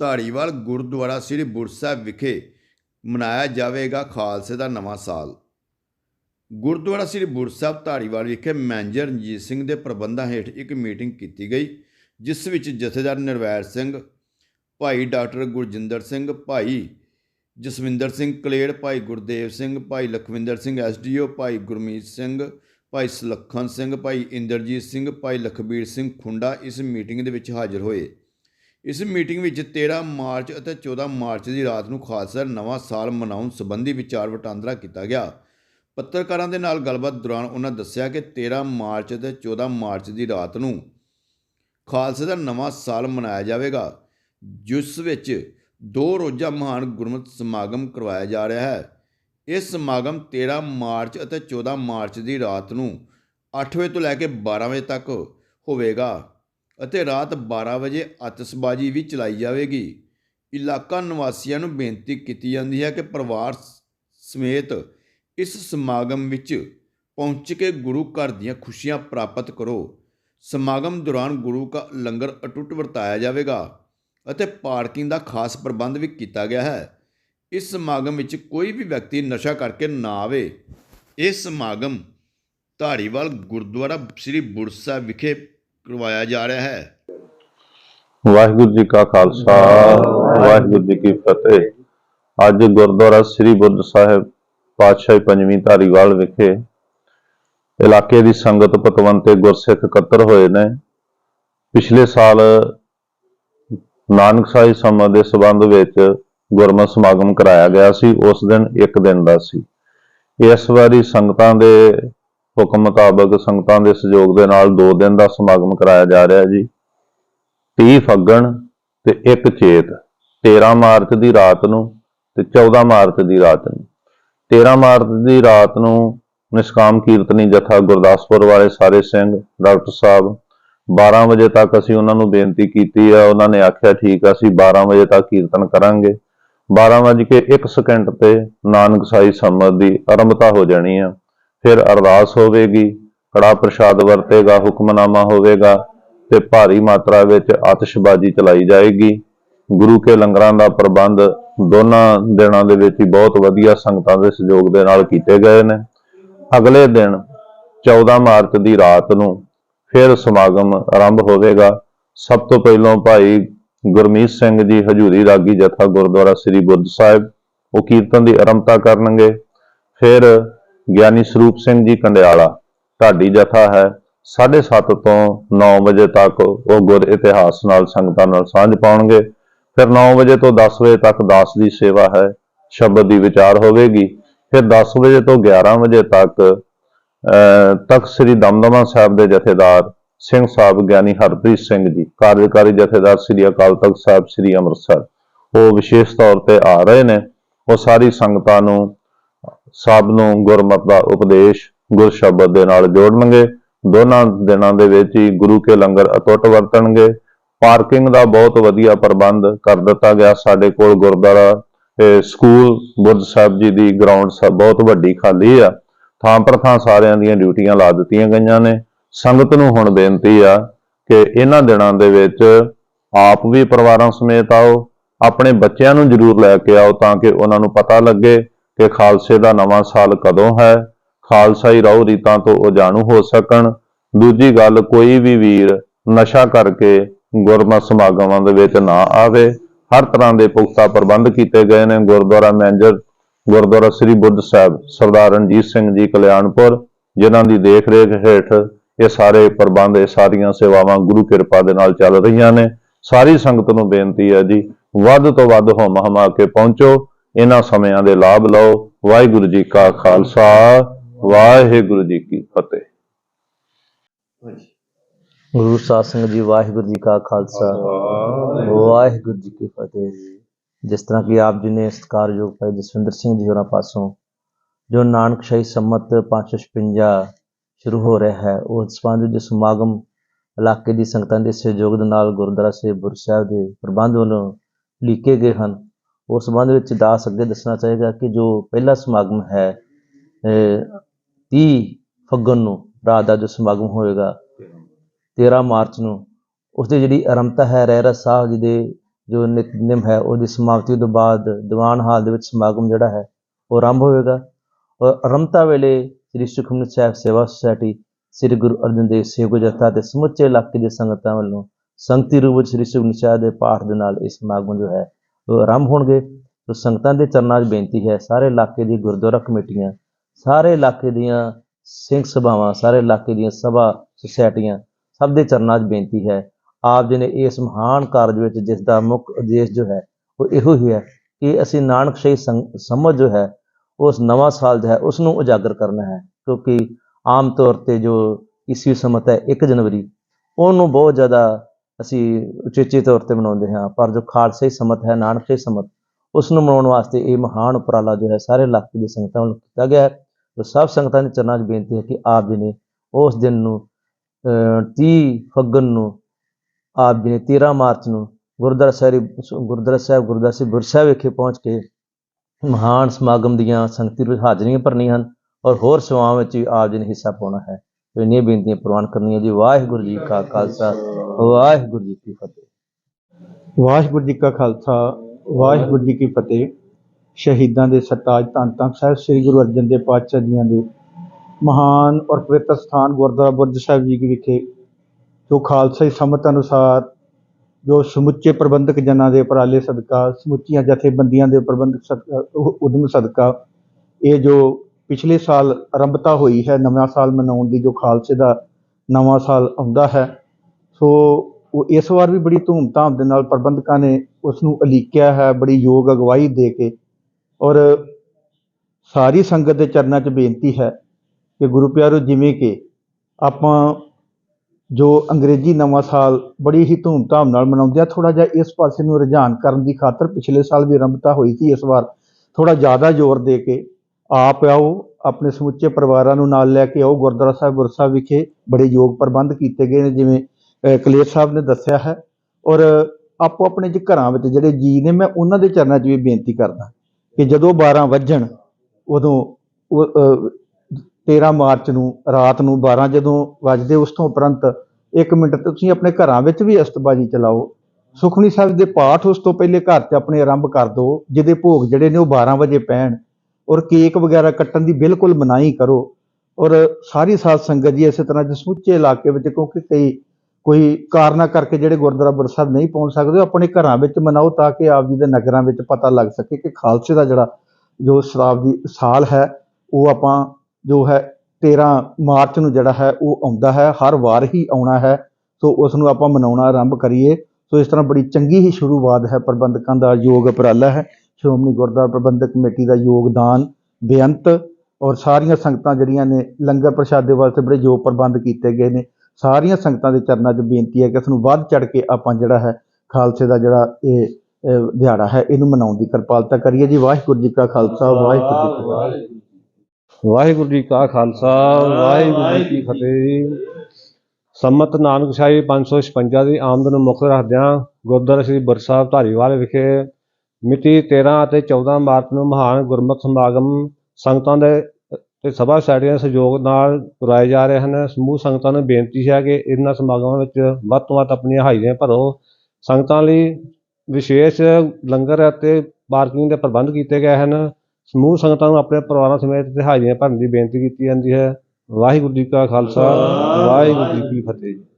ਧਾਰੀਵਾਲ ਗੁਰਦੁਆਰਾ ਸ੍ਰੀ ਬੁਰਜ ਸਾਹਿਬ ਵਿਖੇ ਮਨਾਇਆ ਜਾਵੇਗਾ ਖਾਲਸੇ ਦਾ ਨਵਾਂ ਸਾਲ। ਗੁਰਦੁਆਰਾ ਸ੍ਰੀ ਬੁਰਜ ਸਾਹਿਬ ਧਾਰੀਵਾਲ ਵਿਖੇ ਮੈਨੇਜਰ ਰਣਜੀਤ ਸਿੰਘ ਦੇ ਪ੍ਰਬੰਧਾਂ ਹੇਠ ਇੱਕ ਮੀਟਿੰਗ ਕੀਤੀ ਗਈ, ਜਿਸ ਵਿੱਚ ਜਥੇਦਾਰ ਨਿਰਵੈਰ ਸਿੰਘ, ਭਾਈ ਡਾਕਟਰ ਗੁਰਜਿੰਦਰ ਸਿੰਘ, ਭਾਈ ਜਸਵਿੰਦਰ ਸਿੰਘ ਕਲੇੜ, ਭਾਈ ਗੁਰਦੇਵ ਸਿੰਘ, ਭਾਈ ਲਖਵਿੰਦਰ ਸਿੰਘ ਐਸਡੀਓ ਭਾਈ ਗੁਰਮੀਤ ਸਿੰਘ, ਭਾਈ ਸੁਲੱਖਣ ਸਿੰਘ, ਭਾਈ ਇੰਦਰਜੀਤ ਸਿੰਘ, ਭਾਈ ਲਖਬੀਰ ਸਿੰਘ ਖੁੰਡਾ ਇਸ ਮੀਟਿੰਗ ਦੇ ਵਿੱਚ ਹਾਜ਼ਰ ਹੋਏ। ਇਸ ਮੀਟਿੰਗ ਵਿੱਚ 13 ਮਾਰਚ ਅਤੇ 14 ਮਾਰਚ ਦੀ ਰਾਤ ਨੂੰ ਖਾਲਸਾ ਨਵਾਂ ਸਾਲ ਮਨਾਉਣ ਸੰਬੰਧੀ ਵਿਚਾਰ ਵਟਾਂਦਰਾ ਕੀਤਾ ਗਿਆ। ਪੱਤਰਕਾਰਾਂ ਦੇ ਨਾਲ ਗੱਲਬਾਤ ਦੌਰਾਨ ਉਹਨਾਂ ਦੱਸਿਆ ਕਿ 13 ਮਾਰਚ ਅਤੇ 14 ਮਾਰਚ ਦੀ ਰਾਤ ਨੂੰ ਖਾਲਸੇ ਦਾ ਨਵਾਂ ਸਾਲ ਮਨਾਇਆ ਜਾਵੇਗਾ, ਜਿਸ ਵਿੱਚ ਦੋ ਰੋਜ਼ਾ ਮਹਾਨ ਗੁਰਮਤਿ ਸਮਾਗਮ ਕਰਵਾਇਆ ਜਾ ਰਿਹਾ ਹੈ। ਇਹ ਸਮਾਗਮ 13 ਮਾਰਚ ਅਤੇ 14 ਮਾਰਚ ਦੀ ਰਾਤ ਨੂੰ 8 ਵਜੇ ਤੋਂ ਲੈ ਕੇ 12 ਵਜੇ ਤੱਕ ਹੋਵੇਗਾ। ਅਤੇ ਰਾਤ 12 ਵਜੇ ਆਤਿਸ਼ਬਾਜ਼ੀ ਵੀ ਚਲਾਈ ਜਾਵੇਗੀ। ਇਲਾਕਾ ਨਿਵਾਸੀਆਂ ਨੂੰ ਬੇਨਤੀ ਕੀਤੀ ਜਾਂਦੀ ਹੈ ਕਿ ਪਰਿਵਾਰ ਸਮੇਤ ਇਸ ਸਮਾਗਮ ਵਿੱਚ ਪਹੁੰਚ ਕੇ ਗੁਰੂ ਘਰ ਦੀਆਂ ਖੁਸ਼ੀਆਂ ਪ੍ਰਾਪਤ ਕਰੋ। ਸਮਾਗਮ ਦੌਰਾਨ ਗੁਰੂ ਕਾ ਲੰਗਰ ਅਟੁੱਟ ਵਰਤਾਇਆ ਜਾਵੇਗਾ ਅਤੇ ਪਾਰਕਿੰਗ ਦਾ ਖਾਸ ਪ੍ਰਬੰਧ ਵੀ ਕੀਤਾ ਗਿਆ ਹੈ। ਇਸ ਸਮਾਗਮ ਵਿੱਚ ਕੋਈ ਵੀ ਵਿਅਕਤੀ ਨਸ਼ਾ ਕਰਕੇ ਨਾ ਆਵੇ। ਇਹ ਸਮਾਗਮ ਧਾਰੀਵਾਲ ਗੁਰਦੁਆਰਾ ਸ੍ਰੀ ਬੁਰਜ ਸਾਹਿਬ ਵਿਖੇ ਕਰਵਾਇਆ ਜਾ ਰਿਹਾ ਹੈ। ਵਾਹਿਗੁਰੂ ਜੀ ਕਾ ਖਾਲਸਾ, ਵਾਹਿਗੁਰੂ ਜੀ ਕੀ ਫਤਿਹ। ਅੱਜ ਗੁਰਦੁਆਰਾ ਸ੍ਰੀ ਬੁੱਧ ਸਾਹਿਬ ਪਾਤਸ਼ਾਹੀ ਪੰਜਵੀਂ ਧਾਰੀਵਾਲ ਵਿਖੇ ਇਲਾਕੇ ਦੀ ਸੰਗਤ ਪਤਵੰਤੇ ਗੁਰਸਿੱਖ ਇਕੱਤਰ ਹੋਏ ਨੇ। ਪਿਛਲੇ ਸਾਲ ਨਾਨਕ ਸਾਹਿਬ ਸਮਾਂ ਦੇ ਸਬੰਧ ਵਿੱਚ ਗੁਰਮਤ ਸਮਾਗਮ ਕਰਾਇਆ ਗਿਆ ਸੀ, ਉਸ ਦਿਨ ਇੱਕ ਦਿਨ ਦਾ ਸੀ। ਇਸ ਵਾਰੀ ਸੰਗਤਾਂ ਦੇ ਹੁਕਮ ਮੁਤਾਬਕ ਸੰਗਤਾਂ ਦੇ ਸਹਿਯੋਗ ਦੇ ਨਾਲ ਦੋ ਦਿਨ ਦਾ ਸਮਾਗਮ ਕਰਾਇਆ ਜਾ ਰਿਹਾ ਜੀ। 30 ਫੱਗਣ ਤੇ 1 ਚੇਤ 13 ਮਾਰਚ ਦੀ ਰਾਤ ਨੂੰ ਤੇ 14 ਮਾਰਚ ਦੀ ਰਾਤ ਨੂੰ। 13 ਮਾਰਚ ਦੀ ਰਾਤ ਨੂੰ ਨਿਸ਼ਕਾਮ ਕੀਰਤਨੀ ਜਥਾ ਗੁਰਦਾਸਪੁਰ ਵਾਲੇ ਸਾਰੇ ਸਿੰਘ, ਡਾਕਟਰ ਸਾਹਿਬ 12 ਵਜੇ ਤੱਕ ਅਸੀਂ ਉਹਨਾਂ ਨੂੰ ਬੇਨਤੀ ਕੀਤੀ ਆ ਉਹਨਾਂ ਨੇ ਆਖਿਆ, ਠੀਕ ਆ, ਅਸੀਂ 12 ਵਜੇ ਤੱਕ ਕੀਰਤਨ ਕਰਾਂਗੇ। 12 ਵਜੇ ਕੇ 1 ਸਕਿੰਟ ਤੇ ਨਾਨਕ ਸਾਈ ਸੰਮਤ ਦੀ ਆਰੰਭਤਾ ਹੋ ਜਾਣੀ ਆ। ਫਿਰ ਅਰਦਾਸ ਹੋਵੇਗੀ, ਕੜਾ ਪ੍ਰਸ਼ਾਦ ਵਰਤੇਗਾ, ਹੁਕਮਨਾਮਾ ਹੋਵੇਗਾ ਤੇ ਭਾਰੀ ਮਾਤਰਾ ਵਿੱਚ ਆਤਿਸ਼ਬਾਜ਼ੀ ਚਲਾਈ ਜਾਏਗੀ। ਗੁਰੂ ਕੇ ਲੰਗਰਾਂ ਦਾ ਪ੍ਰਬੰਧ ਦੋਨਾਂ ਦਿਨਾਂ ਦੇ ਵਿੱਚ ਹੀ ਬਹੁਤ ਵਧੀਆ ਸੰਗਤਾਂ ਦੇ ਸਹਿਯੋਗ ਦੇ ਨਾਲ ਕੀਤੇ ਗਏ ਨੇ। ਅਗਲੇ ਦਿਨ 14 ਮਾਰਚ ਦੀ ਰਾਤ ਨੂੰ ਫਿਰ ਸਮਾਗਮ ਆਰੰਭ ਹੋਵੇਗਾ। ਸਭ ਤੋਂ ਪਹਿਲਾਂ ਭਾਈ ਗੁਰਮੀਤ ਸਿੰਘ ਜੀ ਹਜੂਰੀ ਰਾਗੀ ਜਥਾ ਗੁਰਦੁਆਰਾ ਸ੍ਰੀ ਬੁੱਧ ਸਾਹਿਬ ਉਹ ਕੀਰਤਨ ਦੀ ਆਰੰਭਤਾ ਕਰਨਗੇ। ਫਿਰ ਗਿਆਨੀ ਸਰੂਪ ਸਿੰਘ ਜੀ ਕੰਡਿਆਲਾ ਢਾਡੀ ਜਥਾ ਹੈ। 7:30 ਤੋਂ 9 ਵਜੇ ਤੱਕ ਉਹ ਗੁਰ ਇਤਿਹਾਸ ਨਾਲ ਸੰਗਤਾਂ ਨਾਲ ਸਾਂਝ ਪਾਉਣਗੇ। ਫਿਰ 9 ਵਜੇ ਤੋਂ 10 ਵਜੇ ਤੱਕ ਦਾਸ ਦੀ ਸੇਵਾ ਹੈ। ਸ਼ਬਦ ਦੀ ਵਿਚਾਰ ਹੋਵੇਗੀ। ਫਿਰ 10 ਵਜੇ ਤੋਂ 11 ਵਜੇ ਤੱਕ ਅਹ, ਤਖਤ ਸ੍ਰੀ ਦਮਦਮਾ ਸਾਹਿਬ ਦੇ ਜਥੇਦਾਰ ਸਿੰਘ ਸਾਹਿਬ ਗਿਆਨੀ ਹਰਪ੍ਰੀਤ ਸਿੰਘ ਜੀ ਕਾਰਜਕਾਰੀ ਜਥੇਦਾਰ ਸ੍ਰੀ ਅਕਾਲ ਤਖਤ ਸਾਹਿਬ ਸ੍ਰੀ ਅੰਮ੍ਰਿਤਸਰ। ਉਹ ਵਿਸ਼ੇਸ਼ ਤੌਰ ਤੇ ਆ ਰਹੇ ਨੇ। ਉਹ ਸਾਰੀ ਸੰਗਤਾਂ ਨੂੰ ਸਭ ਨੂੰ ਗੁਰਮਤ ਦਾ ਉਪਦੇਸ਼, ਗੁਰ ਸ਼ਬਦ ਦੇ ਨਾਲ ਜੋੜਨਗੇ। ਦੋਨਾਂ ਦਿਨਾਂ ਦੇ ਵਿੱਚ ਹੀ ਗੁਰੂ ਕੇ ਲੰਗਰ ਅਟੁੱਟ ਵਰਤਣਗੇ। ਪਾਰਕਿੰਗ ਦਾ ਬਹੁਤ ਵਧੀਆ ਪ੍ਰਬੰਧ ਕਰ ਦਿੱਤਾ ਗਿਆ ਸਾਡੇ ਕੋਲ ਗੁਰਦੁਆਰਾ ਸਕੂਲ, ਬੁੱਧ ਸਾਹਿਬ ਜੀ ਦੀ ਗਰਾਊਂਡ ਸਭ ਬਹੁਤ ਵੱਡੀ ਖਾਲੀ ਆ। ਥਾਂ ਪਰ ਥਾਂ ਸਾਰਿਆਂ ਦੀਆਂ ਡਿਊਟੀਆਂ ਲਾ ਦਿੱਤੀਆਂ ਗਈਆਂ ਨੇ। ਸੰਗਤ ਨੂੰ ਹੁਣ ਬੇਨਤੀ ਆ ਕਿ ਇਹਨਾਂ ਦਿਨਾਂ ਦੇ ਵਿੱਚ ਆਪ ਵੀ ਪਰਿਵਾਰਾਂ ਸਮੇਤ ਆਓ, ਆਪਣੇ ਬੱਚਿਆਂ ਨੂੰ ਜ਼ਰੂਰ ਲੈ ਕੇ ਆਓ ਤਾਂ ਕਿ ਉਹਨਾਂ ਨੂੰ ਪਤਾ ਲੱਗੇ। ਕਿ ਖਾਲਸੇ ਦਾ ਨਵਾਂ ਸਾਲ ਕਦੋਂ ਹੈ? ਖਾਲਸਾਈ ਰਾਉ ਰੀਤਾਂ ਤੋਂ ਉਹ ਜਾਣੂ ਹੋ ਸਕਣ। ਦੂਜੀ ਗੱਲ, ਕੋਈ ਵੀ ਵੀਰ ਨਸ਼ਾ ਕਰਕੇ ਗੁਰਮਤ ਸਮਾਗਮਾਂ ਦੇ ਵਿੱਚ ਨਾ ਆਵੇ। ਹਰ ਤਰ੍ਹਾਂ ਦੇ ਪੁਖਤਾ ਪ੍ਰਬੰਧ ਕੀਤੇ ਗਏ ਨੇ। ਗੁਰਦੁਆਰਾ ਮੈਨੇਜਰ ਗੁਰਦੁਆਰਾ ਸ੍ਰੀ ਬੁੱਧ ਸਾਹਿਬ, ਸਰਦਾਰ ਰਣਜੀਤ ਸਿੰਘ ਜੀ ਕਲਿਆਣਪੁਰ, ਜਿਨ੍ਹਾਂ ਦੀ ਦੇਖ ਰੇਖ ਹੇਠ ਇਹ ਸਾਰੇ ਪ੍ਰਬੰਧ, ਇਹ ਸਾਰੀਆਂ ਸੇਵਾਵਾਂ ਗੁਰੂ ਕਿਰਪਾ ਦੇ ਨਾਲ ਚੱਲ ਰਹੀਆਂ ਨੇ। ਸਾਰੀ ਸੰਗਤ ਨੂੰ ਬੇਨਤੀ ਹੈ ਜੀ, ਵੱਧ ਤੋਂ ਵੱਧ ਹੋਮ ਹਮਾ ਕੇ ਪਹੁੰਚੋ। ਇਹਨਾਂ ਸਮਿਆਂ ਦੇ ਲਾਭ ਲਓ। ਵਾਹਿਗੁਰੂ ਜੀ ਕਾ ਖਾਲਸਾ, ਵਾਹਿਗੁਰੂ ਜੀ ਕੀ ਫਤਿਹ। ਗੁਰੂ ਸਾਹਿਬ ਸਿੰਘ ਜੀ, ਵਾਹਿਗੁਰੂ ਜੀ ਕਾ ਖਾਲਸਾ, ਵਾਹਿਗੁਰੂ ਜੀ ਕੀ ਫਤਿਹ ਜਿਸ ਤਰ੍ਹਾਂ ਕਿ ਆਪ ਜੀ ਨੇ ਸਤਿਕਾਰਯੋਗ ਭਾਈ ਜਸਵਿੰਦਰ ਸਿੰਘ ਜੀ ਹੋਰਾਂ ਪਾਸੋਂ, ਜੋ ਨਾਨਕਸ਼ਾਹੀ ਸੰਮਤ 556 ਸ਼ੁਰੂ ਹੋ ਰਿਹਾ ਹੈ, ਉਸ ਸੰਬੰਧ ਵਿੱਚ ਸਮਾਗਮ ਇਲਾਕੇ ਦੀ ਸੰਗਤਾਂ ਦੇ ਸਹਿਯੋਗ ਦੇ ਨਾਲ ਗੁਰਦੁਆਰਾ ਸਾਹਿਬ ਬੁਰ ਸਾਹਿਬ ਦੇ ਪ੍ਰਬੰਧ ਵੱਲੋਂ ਲਿਖੇ ਗਏ ਹਨ। ਉਸ ਸੰਬੰਧ ਵਿੱਚ ਦਾਸ ਅੱਗੇ ਦੱਸਣਾ ਚਾਹੇਗਾ ਕਿ ਜੋ ਪਹਿਲਾ ਸਮਾਗਮ ਹੈ ਅਹ 30 ਫੱਗਣ ਨੂੰ, ਰਾਤ ਦਾ ਜੋ ਸਮਾਗਮ ਹੋਏਗਾ 13 ਮਾਰਚ ਨੂੰ ਉਸ ਦੀ ਜਿਹੜੀ ਆਰੰਭਤਾ ਹੈ, ਰਹਿਰਾ ਸਾਹਿਬ ਜੀ ਦੇ ਜੋ ਨਿਤਨੇਮ ਹੈ, ਉਹਦੀ ਸਮਾਪਤੀ ਤੋਂ ਬਾਅਦ ਦੀਵਾਨ ਹਾਲ ਦੇ ਵਿੱਚ ਸਮਾਗਮ ਜਿਹੜਾ ਹੈ, ਉਹ ਆਰੰਭ ਹੋਵੇਗਾ ਔਰ ਆਰੰਭਤਾ ਵੇਲੇ ਸ੍ਰੀ ਸੁਖਮਨੀ ਸਾਹਿਬ ਸੇਵਾ ਸੁਸਾਇਟੀ, ਸ੍ਰੀ ਗੁਰੂ ਅਰਜਨ ਦੇਵ ਸੇਵਕ ਜਥਾ ਤੇ ਸਮੁੱਚੇ ਇਲਾਕੇ ਦੇ ਸੰਗਤਾਂ ਵੱਲੋਂ ਸੰਗਤੀ ਰੂਪ ਵਿੱਚ ਸ੍ਰੀ ਸੁਖਮਨੀ ਸਾਹਿਬ ਦੇ ਪਾਠ ਦੇ ਨਾਲ ਇਹ ਸਮਾਗਮ ਜੋ ਹੈ ਆਰੰਭ ਹੋਣਗੇ। ਸੋ ਸੰਗਤਾਂ ਦੇ ਚਰਨਾਂ 'ਚ ਬੇਨਤੀ ਹੈ, ਸਾਰੇ ਇਲਾਕੇ ਦੀ ਗੁਰਦੁਆਰਾ ਕਮੇਟੀਆਂ, ਸਾਰੇ ਇਲਾਕੇ ਦੀਆਂ ਸਿੰਘ ਸਭਾਵਾਂ, ਸਾਰੇ ਇਲਾਕੇ ਦੀਆਂ ਸਭਾ ਸੁਸਾਇਟੀਆਂ, ਸਭ ਦੇ ਚਰਨਾਂ 'ਚ ਬੇਨਤੀ ਹੈ, ਆਪ ਜੀ ਨੇ ਇਸ ਮਹਾਨ ਕਾਰਜ ਵਿੱਚ ਜਿਸ ਦਾ ਮੁੱਖ ਉਦੇਸ਼ ਜੋ ਹੈ, ਉਹ ਇਹੋ ਹੀ ਹੈ ਕਿ ਅਸੀਂ ਨਾਨਕਸ਼ਾਹੀ ਸੰਗ- ਸਮਝ ਜੋ ਹੈ, ਉਸ ਨਵਾਂ ਸਾਲ ਜੋ ਹੈ ਉਸ ਨੂੰ ਉਜਾਗਰ ਕਰਨਾ ਹੈ, ਕਿਉਂਕਿ ਆਮ ਤੌਰ ਤੇ ਜੋ ਈਸਵੀ ਸੰਮਤ ਹੈ 1 ਜਨਵਰੀ, ਉਹਨੂੰ ਬਹੁਤ ਜ਼ਿਆਦਾ ਅਸੀਂ ਉਚੇਚੇ ਤੌਰ ਤੇ ਮਨਾਉਂਦੇ ਹਾਂ, ਪਰ ਜੋ ਖਾਲਸਾਈ ਸੰਮਤ ਹੈ ਨਾਨਕਸ਼ਾਹੀ ਸੰਮਤ ਉਸ ਨੂੰ ਮਨਾਉਣ ਵਾਸਤੇ ਇਹ ਮਹਾਨ ਉਪਰਾਲਾ ਜੋ ਹੈ, ਸਾਰੇ ਇਲਾਕੇ ਦੇ ਸੰਗਤਾਂ ਵੱਲੋਂ ਕੀਤਾ ਗਿਆ ਹੈ। ਜੋ ਸਭ ਸੰਗਤਾਂ ਦੇ ਚਰਨਾਂ 'ਚ ਬੇਨਤੀ ਹੈ ਕਿ ਆਪ ਜੀ ਨੇ ਉਸ ਦਿਨ ਨੂੰ, ਅਹ 30 ਫੱਗਣ ਨੂੰ ਆਪ ਜੀ ਨੇ 13 ਮਾਰਚ ਨੂੰ ਗੁਰਦੁਆਰਾ ਸਾਹਿਬ ਗੁਰਦੁਆਰਾ ਸਾਹਿਬ ਗੁਰਦੁਆਰਾ ਸਾਹਿਬ ਗੁਰਸਾਹਿਬ ਵਿਖੇ ਪਹੁੰਚ ਕੇ ਮਹਾਨ ਸਮਾਗਮ ਦੀਆਂ ਸੰਗਤੀ ਵਿੱਚ ਹਾਜ਼ਰੀਆਂ ਭਰਨੀਆਂ ਹਨ ਔਰ ਹੋਰ ਸੇਵਾਵਾਂ ਵਿੱਚ ਵੀ ਆਪ ਜੀ ਨੇ ਹਿੱਸਾ ਪਾਉਣਾ ਹੈ। ਤੇ ਇੰਨੀਆਂ ਬੇਨਤੀਆਂ ਪ੍ਰਵਾਨ ਕਰਨੀਆਂ ਜੀ। ਵਾਹਿਗੁਰੂ ਜੀ ਕਾ ਖਾਲਸਾ, ਵਾਹਿਗੁਰੂ ਜੀ ਕੀ ਫਤਿਹ। ਵਾਹਿਗੁਰੂ ਜੀ ਕਾ ਖਾਲਸਾ, ਵਾਹਿਗੁਰੂ ਜੀ ਕੀ ਫਤਿਹ। ਸ਼ਹੀਦਾਂ ਦੇ ਸਰਤਾਜ ਧੰਨ ਧੰਨ ਸਾਹਿਬ, ਸ੍ਰੀ ਗੁਰੂ ਅਰਜਨ ਦੇਵ ਪਾਤਸ਼ਾਹ ਜੀਆਂ ਦੇ ਮਹਾਨ ਔਰ ਪਵਿੱਤਰ ਸਥਾਨ ਗੁਰਦੁਆਰਾ ਬੁਰਜ ਸਾਹਿਬ ਜੀ ਵਿਖੇ, ਜੋ ਖਾਲਸਾਈ ਸੰਮਤ ਅਨੁਸਾਰ, ਜੋ ਸਮੁੱਚੇ ਪ੍ਰਬੰਧਕ ਜਨਾਂ ਦੇ ਉਪਰਾਲੇ ਸਦਕਾ, ਸਮੁੱਚੀਆਂ ਜਥੇਬੰਦੀਆਂ ਦੇ ਪ੍ਰਬੰਧਕ ਉਦਮ ਸਦਕਾ, ਇਹ ਜੋ ਪਿਛਲੇ ਸਾਲ ਆਰੰਭਤਾ ਹੋਈ ਹੈ, ਨਵਾਂ ਸਾਲ ਮਨਾਉਣ ਦੀ ਜੋ ਖਾਲਸੇ ਦਾ ਨਵਾਂ ਸਾਲ ਆਉਂਦਾ ਹੈ, ਸੋ ਉਹ ਇਸ ਵਾਰ ਵੀ ਬੜੀ ਧੂਮਧਾਮ ਦੇ ਨਾਲ ਪ੍ਰਬੰਧਕਾਂ ਨੇ ਉਸ ਨੂੰ ਉਲੀਕਿਆ ਹੈ, ਬੜੀ ਯੋਗ ਅਗਵਾਈ ਦੇ ਕੇ ਔਰ ਸਾਰੀ ਸੰਗਤ ਦੇ ਚਰਨਾਂ 'ਚ ਬੇਨਤੀ ਹੈ ਕਿ ਗੁਰੂ ਪਿਆਰੋ, ਜਿਵੇਂ ਕਿ ਆਪਾਂ ਜੋ ਅੰਗਰੇਜ਼ੀ ਨਵਾਂ ਸਾਲ ਬੜੀ ਹੀ ਧੂਮਧਾਮ ਨਾਲ ਮਨਾਉਂਦੇ ਆ ਥੋੜਾ ਜਿਹਾ ਇਸ ਪਾਸੇ ਨੂੰ ਰੁਝਾਨ ਕਰਨ ਦੀ ਖਾਤਰ ਪਿਛਲੇ ਸਾਲ ਵੀ ਆਰੰਭਤਾ ਹੋਈ ਸੀ ਇਸ ਵਾਰ ਥੋੜਾ ਜ਼ਿਆਦਾ ਜ਼ੋਰ ਦੇ ਕੇ ਆਪ ਆਓ ਆਪਣੇ ਸਮੁੱਚੇ ਪਰਿਵਾਰਾਂ ਨੂੰ ਨਾਲ ਲੈ ਕੇ ਆਓ। ਗੁਰਦੁਆਰਾ ਸਾਹਿਬ ਗੁਰਸਾਹਿਬ ਵਿਖੇ ਬੜੇ ਯੋਗ ਪ੍ਰਬੰਧ ਕੀਤੇ ਗਏ ਨੇ ਜਿਵੇਂ ਕਲੇਰ ਸਾਹਿਬ ਨੇ ਦੱਸਿਆ ਹੈ। ਔਰ ਆਪੋ ਆਪਣੇ ਚ ਘਰਾਂ ਵਿੱਚ ਜਿਹੜੇ ਜੀ ਨੇ ਮੈਂ ਉਹਨਾਂ ਦੇ ਚਰਨਾਂ 'ਚ ਵੀ ਬੇਨਤੀ ਕਰਦਾ ਕਿ ਜਦੋਂ 12 ਵੱਜਣ ਉਦੋਂ ਉਹ, 13 ਮਾਰਚ ਨੂੰ ਰਾਤ ਨੂੰ 12 ਜਦੋਂ ਵੱਜਦੇ ਉਸ ਤੋਂ ਉਪਰੰਤ 1 ਮਿੰਟ ਤੁਸੀਂ ਆਪਣੇ ਘਰਾਂ ਵਿੱਚ ਵੀ ਅਸਤਬਾਜੀ ਚਲਾਓ। ਸੁਖਮਨੀ ਸਾਹਿਬ ਦੇ ਪਾਠ ਉਸ ਤੋਂ ਪਹਿਲੇ ਘਰ 'ਚ ਆਪਣੇ ਆਰੰਭ ਕਰ ਦਿਓ ਜਿਹਦੇ ਭੋਗ ਜਿਹੜੇ ਨੇ ਉਹ 12 ਵਜੇ ਪੈਣ। ਔਰ ਕੇਕ ਵਗੈਰਾ ਕੱਟਣ ਦੀ ਬਿਲਕੁਲ ਮਨਾਹੀ ਕਰੋ। ਔਰ ਸਾਰੀ ਸਾਧ ਸੰਗਤ ਜੀ ਇਸੇ ਤਰ੍ਹਾਂ ਸਮੁੱਚੇ ਇਲਾਕੇ ਵਿੱਚ, ਕਿਉਂਕਿ ਕਈ, ਕੋਈ ਕਾਰਨਾਂ ਕਰਕੇ ਜਿਹੜੇ ਗੁਰਦੁਆਰਾ ਬੁਰ ਸਾਹਿਬ ਨਹੀਂ ਪਹੁੰਚ ਸਕਦੇ ਆਪਣੇ ਘਰਾਂ ਵਿੱਚ ਮਨਾਓ ਤਾਂ ਕਿ ਆਪ ਜੀ ਦੇ ਨਗਰਾਂ ਵਿੱਚ ਪਤਾ ਲੱਗ ਸਕੇ ਕਿ ਖਾਲਸੇ ਦਾ ਜਿਹੜਾ ਜੋ ਸ਼ਤਾਬਦੀ ਸਾਲ ਹੈ, ਉਹ ਆਪਾਂ ਜੋ ਹੈ 13 ਮਾਰਚ ਨੂੰ ਜਿਹੜਾ ਹੈ, ਉਹ ਆਉਂਦਾ ਹੈ, ਹਰ ਵਾਰ ਹੀ ਆਉਣਾ ਹੈ। ਸੋ ਉਸ ਨੂੰ ਆਪਾਂ ਮਨਾਉਣਾ ਆਰੰਭ ਕਰੀਏ। ਸੋ ਇਸ ਤਰ੍ਹਾਂ ਬੜੀ ਚੰਗੀ ਹੀ ਸ਼ੁਰੂਆਤ ਹੈ ਪ੍ਰਬੰਧਕਾਂ ਦਾ, ਯੋਗ ਉਪਰਾਲਾ ਹੈ। ਸ਼੍ਰੋਮਣੀ ਗੁਰਦੁਆਰਾ ਪ੍ਰਬੰਧਕ ਕਮੇਟੀ ਦਾ ਯੋਗਦਾਨ, ਬੇਅੰਤ ਔਰ ਸਾਰੀਆਂ ਸੰਗਤਾਂ ਜਿਹੜੀਆਂ ਨੇ ਲੰਗਰ ਪ੍ਰਸ਼ਾਦੇ ਵਾਸਤੇ ਬੜੇ ਜੋ ਪ੍ਰਬੰਧ ਕੀਤੇ ਗਏ ਨੇ। ਸਾਰੀਆਂ ਸੰਗਤਾਂ ਦੇ ਚਰਨਾਂ 'ਚ ਬੇਨਤੀ ਹੈ ਕਿ ਇਸ ਨੂੰ ਵੱਧ ਚੜ ਕੇ ਆਪਾਂ ਜਿਹੜਾ ਹੈ ਖਾਲਸੇ ਦਾ ਜਿਹੜਾ ਇਹ ਦਿਹਾੜਾ ਹੈ, ਇਹਨੂੰ ਮਨਾਉਣ ਦੀ ਕਿਰਪਾਲਤਾ ਕਰੀਏ ਜੀ। ਵਾਹਿਗੁਰੂ ਜੀ ਕਾ ਖਾਲਸਾ, ਵਾਹਿਗੁਰੂ ਜੀ ਕੀ ਫਤਿਹ। ਵਾਹਿਗੁਰੂ ਜੀ ਕਾ ਖਾਲਸਾ, ਵਾਹਿਗੁਰੂ ਜੀ ਕੀ ਫਤਿਹ। ਸੰਮਤ ਨਾਨਕ ਨਾਨਕਸ਼ਾਹੀ 556 ਦੀ ਆਮਦ ਨੂੰ ਮੁੱਖ ਰੱਖਦਿਆਂ ਗੁਰਦੁਆਰਾ ਸ੍ਰੀ ਬਰਸਾਹਿਬ ਧਾਰੀਵਾਲ ਵਿਖੇ ਮਿਤੀ 13 ਅਤੇ 14 ਮਾਰਚ ਨੂੰ ਮਹਾਨ ਗੁਰਮਤਿ ਸਮਾਗਮ ਸੰਗਤਾਂ ਦੇ, ਤੇ ਸਭਾ ਸੈਟੀਆਂ ਦੇ ਸਹਿਯੋਗ ਨਾਲ ਕਰਾਏ ਜਾ ਰਹੇ ਹਨ। ਸਮੂਹ ਸੰਗਤਾਂ ਨੂੰ ਬੇਨਤੀ ਹੈ ਕਿ ਇਹਨਾਂ ਸਮਾਗਮਾਂ ਵਿੱਚ ਵੱਧ ਤੋਂ ਵੱਧ ਆਪਣੀਆਂ ਹਾਜ਼ਰੀਆਂ ਭਰੋ। ਸੰਗਤਾਂ ਲਈ ਵਿਸ਼ੇਸ਼ ਲੰਗਰ ਅਤੇ ਪਾਰਕਿੰਗ ਦੇ ਪ੍ਰਬੰਧ ਕੀਤੇ ਗਏ ਹਨ। ਸਮੂਹ ਸੰਗਤਾਂ ਨੂੰ ਆਪਣੇ ਪਰਿਵਾਰਾਂ ਸਮੇਤ ਤੇ ਹਾਜ਼ਰੀਆਂ ਭਰਨ ਦੀ ਬੇਨਤੀ ਕੀਤੀ ਜਾਂਦੀ ਹੈ। ਵਾਹਿਗੁਰੂ ਜੀ ਕਾ ਖਾਲਸਾ, ਵਾਹਿਗੁਰੂ ਜੀ ਕੀ ਫਤਿਹ।